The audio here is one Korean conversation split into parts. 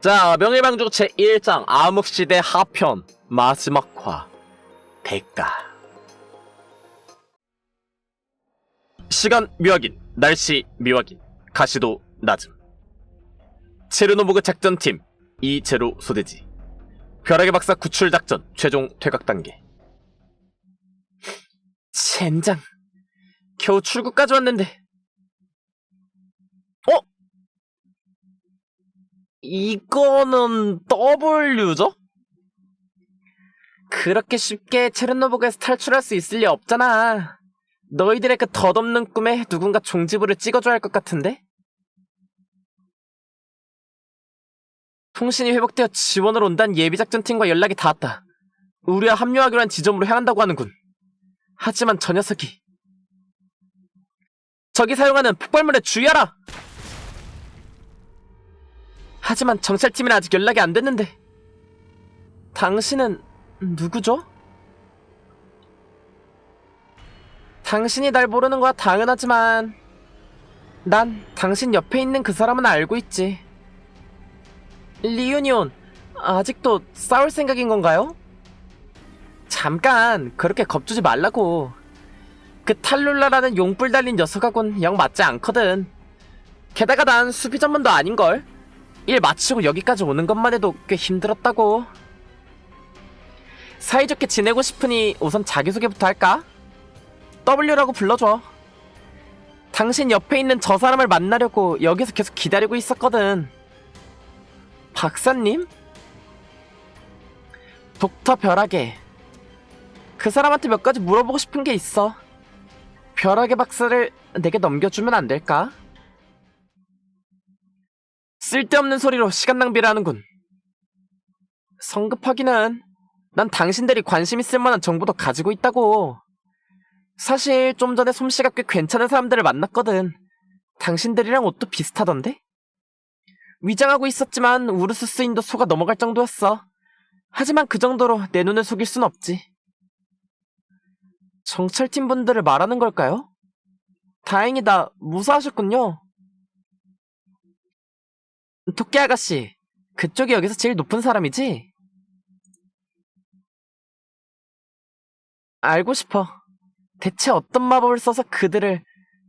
자, 명예방주 제1장 암흑시대 하편 마지막화 대가. 시간 묘하긴 날씨 묘하긴 가시도 낮음. 체르노보그 작전팀 이제로 소대지. 벼락의 박사 구출 작전 최종 퇴각 단계. 젠장 겨우 출구까지 왔는데 어? 이거는 W죠? 그렇게 쉽게 체르노보그에서 탈출할 수 있을 리 없잖아. 너희들의 그 덧없는 꿈에 누군가 종지부를 찍어줘야 할 것 같은데? 통신이 회복되어 지원을 온다는 예비작전팀과 연락이 닿았다. 우리와 합류하기로 한 지점으로 향한다고 하는군. 하지만 저 녀석이 적이 사용하는 폭발물에 주의하라! 하지만 정찰팀이랑 아직 연락이 안 됐는데. 당신은 누구죠? 당신이 날 모르는 거야 당연하지만 난 당신 옆에 있는 그 사람은 알고 있지. 리유니온 아직도 싸울 생각인 건가요? 잠깐 그렇게 겁주지 말라고. 그 탈룰라라는 용뿔 달린 녀석하곤 영 맞지 않거든. 게다가 난 수비 전문도 아닌걸. 일 마치고 여기까지 오는 것만 해도 꽤 힘들었다고. 사이좋게 지내고 싶으니 우선 자기소개부터 할까? W라고 불러줘. 당신 옆에 있는 저 사람을 만나려고 여기서 계속 기다리고 있었거든. 박사님? 독터 벼락에. 그 사람한테 몇 가지 물어보고 싶은 게 있어. 벼락의 박사를 내게 넘겨주면 안 될까? 쓸데없는 소리로 시간 낭비를 하는군. 성급하기는 난 당신들이 관심 있을 만한 정보도 가지고 있다고. 사실 좀 전에 솜씨가 꽤 괜찮은 사람들을 만났거든. 당신들이랑 옷도 비슷하던데? 위장하고 있었지만 우르스스인도 속아 넘어갈 정도였어. 하지만 그 정도로 내 눈을 속일 순 없지. 정찰팀 분들을 말하는 걸까요? 다행이다. 무사하셨군요. 토끼 아가씨, 그쪽이 여기서 제일 높은 사람이지? 알고 싶어. 대체 어떤 마법을 써서 그들을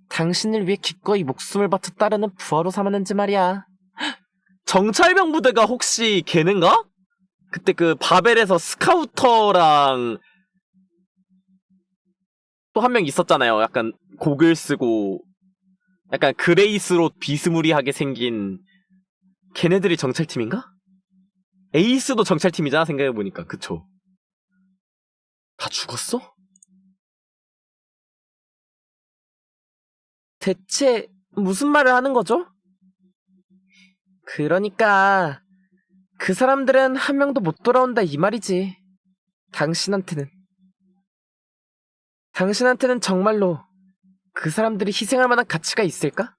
당신을 위해 기꺼이 목숨을 바쳐 따르는 부하로 삼았는지 말이야. 정찰병 부대가 혹시 걔는가? 그때 그 바벨에서 스카우터랑 또 한 명 있었잖아요. 약간 고글 쓰고 약간 그레이스로 비스무리하게 생긴 걔네들이 정찰팀인가? 에이스도 정찰팀이잖아 생각해보니까 그쵸 다 죽었어? 대체 무슨 말을 하는 거죠? 그러니까 그 사람들은 한 명도 못 돌아온다 이 말이지 당신한테는 당신한테는 정말로 그 사람들이 희생할 만한 가치가 있을까?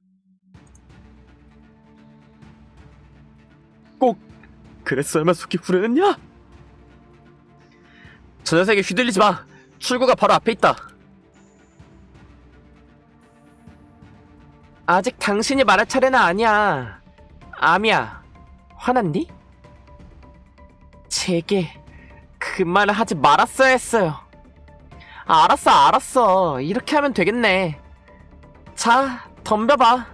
꼭 그랬어야만 속이 후련했냐? 저 녀석에 휘둘리지 마. 출구가 바로 앞에 있다. 아직 당신이 말할 차례는 아니야. 아미야, 화났니? 제게 그 말을 하지 말았어야 했어요. 아, 알았어, 알았어. 이렇게 하면 되겠네. 자, 덤벼봐.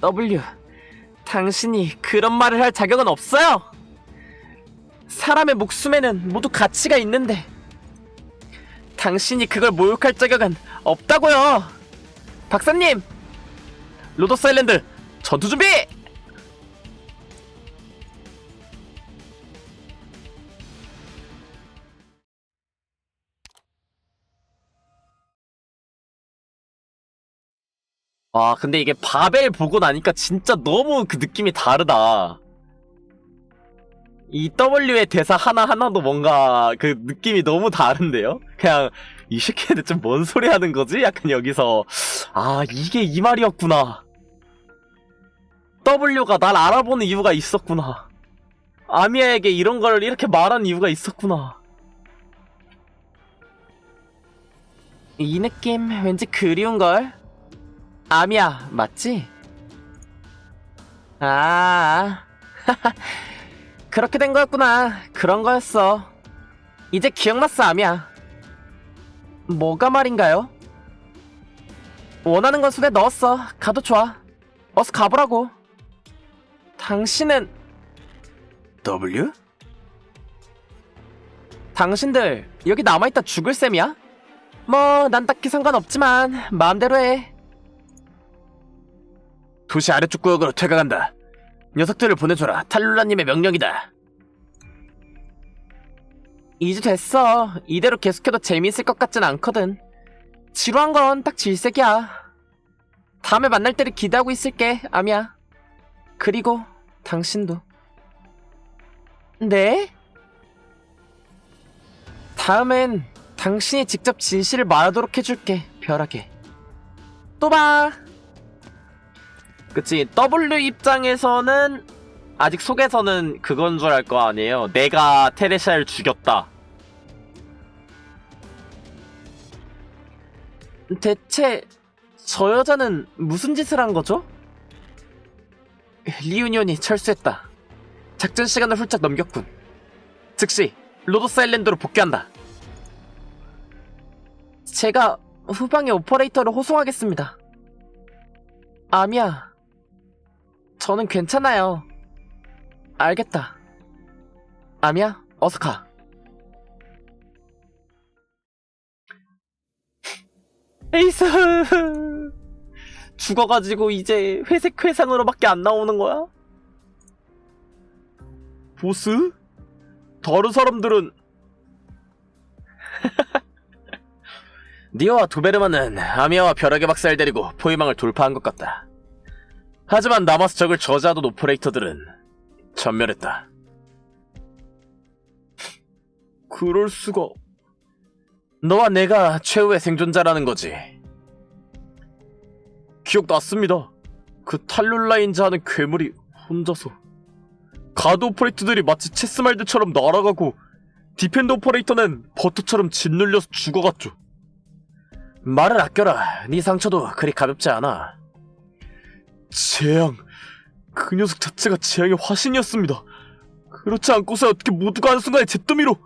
W, 당신이 그런 말을 할 자격은 없어요. 사람의 목숨에는 모두 가치가 있는데 당신이 그걸 모욕할 자격은 없다고요. 박사님, 로더스 아일랜드 전투 준비! 아, 근데 이게 바벨 보고 나니까 진짜 너무 그 느낌이 다르다. 이 W의 대사 하나하나도 뭔가 그 느낌이 너무 다른데요? 그냥 이 새끼들 좀 뭔 소리 하는 거지? 약간 여기서 아 이게 이 말이었구나. W가 날 알아보는 이유가 있었구나. 아미야에게 이런 걸 이렇게 말한 이유가 있었구나. 이 느낌 왠지 그리운걸? 아미야 맞지? 아, 그렇게 된 거였구나. 그런 거였어. 이제 기억났어, 아미야. 뭐가 말인가요? 원하는 건 손에 넣었어. 가도 좋아. 어서 가보라고. 당신은 W? 당신들 여기 남아있다 죽을 셈이야? 뭐 난 딱히 상관없지만 마음대로 해. 도시 아래쪽 구역으로 퇴각한다. 녀석들을 보내줘라. 탈룰라님의 명령이다. 이제 됐어. 이대로 계속해도 재미있을 것 같진 않거든. 지루한 건 딱 질색이야. 다음에 만날 때를 기대하고 있을게, 아미야. 그리고 당신도. 네? 다음엔 당신이 직접 진실을 말하도록 해줄게, 벼락에. 또 봐! 그치, W 입장에서는 아직 속에서는 그건 줄 알 거 아니에요. 내가 테레샤를 죽였다. 대체 저 여자는 무슨 짓을 한 거죠? 리유니온이 철수했다. 작전 시간을 훌쩍 넘겼군. 즉시 로도스 아일랜드로 복귀한다. 제가 후방의 오퍼레이터를 호송하겠습니다. 아미야, 저는 괜찮아요. 알겠다. 아미야, 어서 가. 에이스! 죽어가지고 이제 회색 회상으로밖에 안 나오는 거야? 보스? 다른 사람들은 니오와 도베르만은 아미아와 벼락의 박사를 데리고 포위망을 돌파한 것 같다. 하지만 남아서 적을 저지하던 오퍼레이터들은 전멸했다. 그럴 수가. 너와 내가 최후의 생존자라는 거지. 기억났습니다. 그 탈룰라인자 하는 괴물이 혼자서 가드 오퍼레이터들이 마치 체스말드처럼 날아가고 디펜드 오퍼레이터는 버터처럼 짓눌려서 죽어갔죠. 말을 아껴라. 네 상처도 그리 가볍지 않아. 재앙. 그 녀석 자체가 재앙의 화신이었습니다. 그렇지 않고서 어떻게 모두가 한순간에 잿더미로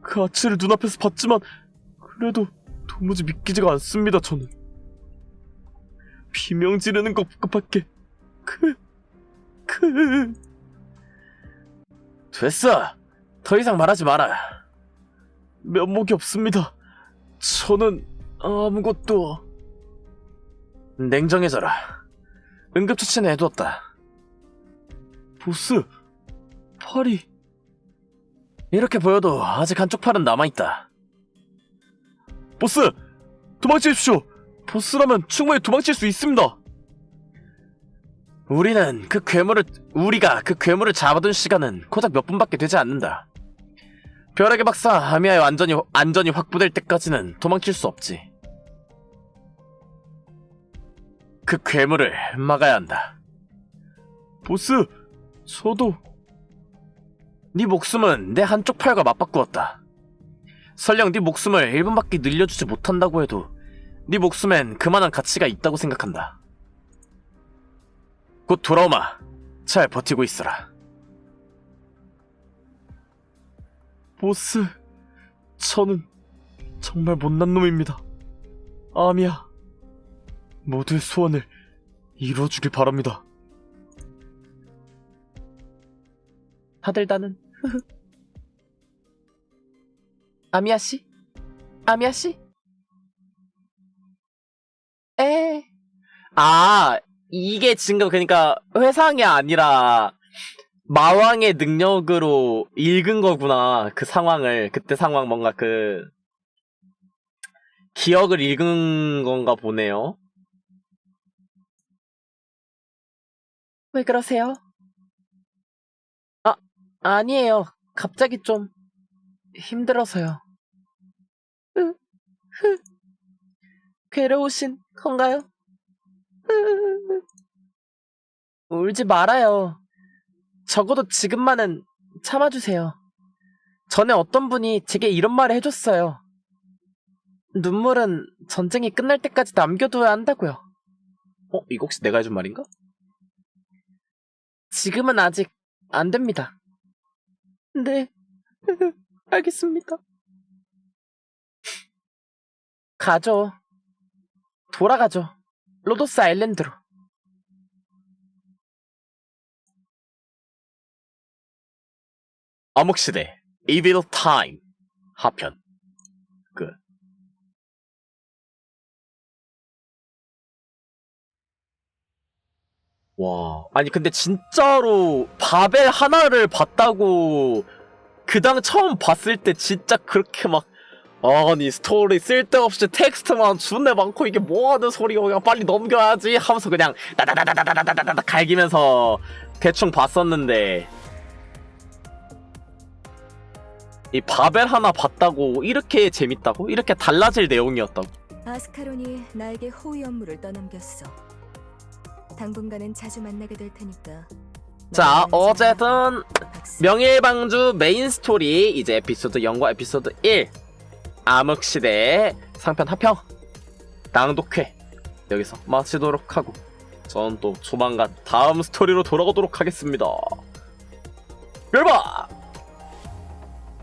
그 아치를 눈앞에서 봤지만 그래도 도무지 믿기지가 않습니다. 저는 비명 지르는 것밖에 그... 그... 됐어. 더 이상 말하지 마라. 면목이 없습니다. 저는 아무것도... 냉정해져라. 응급처치는 해두었다. 보스, 팔이... 이렇게 보여도 아직 한쪽 팔은 남아있다. 보스! 도망치십시오! 보스라면 충분히 도망칠 수 있습니다! 우리는 그 괴물을, 우리가 그 괴물을 잡아둔 시간은 고작 몇 분밖에 되지 않는다. 벼락의 박사 아미아의 완전히, 안전이 확보될 때까지는 도망칠 수 없지. 그 괴물을 막아야 한다. 보스, 저도 네 목숨은 내 한쪽 팔과 맞바꾸었다. 설령 네 목숨을 1분밖에 늘려주지 못한다고 해도 네 목숨엔 그만한 가치가 있다고 생각한다. 곧 돌아오마. 잘 버티고 있어라. 보스, 저는 정말 못난 놈입니다. 아미야, 모두의 소원을 이루어주길 바랍니다. 하들다는 아미아 씨? 아미아 씨? 에. 아, 이게 지금 그러니까 회상이 아니라 마왕의 능력으로 읽은 거구나. 그 상황을 그때 상황 뭔가 그 기억을 읽은 건가 보네요. 왜 그러세요? 아, 아니에요. 갑자기 좀 힘들어서요. 괴로우신 건가요? 으, 울지 말아요. 적어도 지금만은 참아주세요. 전에 어떤 분이 제게 이런 말을 해줬어요. 눈물은 전쟁이 끝날 때까지 남겨둬야 한다고요. 어? 이거 혹시 내가 해준 말인가? 지금은 아직 안 됩니다. 네, 알겠습니다. 가죠. 돌아가죠. 로도스 아일랜드로. 암흑시대 Evil Time 하편 와, 아니 근데 진짜로 바벨 하나를 봤다고 그 당 처음 봤을 때 진짜 그렇게 막 아니 스토리 쓸데없이 텍스트만 존내 많고 이게 뭐하는 소리야 그냥 빨리 넘겨야지 하면서 그냥 다다다다다다다다다 갈기면서 대충 봤었는데 이 바벨 하나 봤다고 이렇게 재밌다고? 이렇게 달라질 내용이었다고? 아스카론이 나에게 호의 업무를 떠넘겼어. 당분간은 자주 만나게 될 테니까. 자 어쨌든 박스. 명예방주 메인 스토리 이제 에피소드 0과 에피소드 1 암흑시대 상편 합평 낭독회 여기서 마치도록 하고 전 또 조만간 다음 스토리로 돌아오도록 하겠습니다. 열바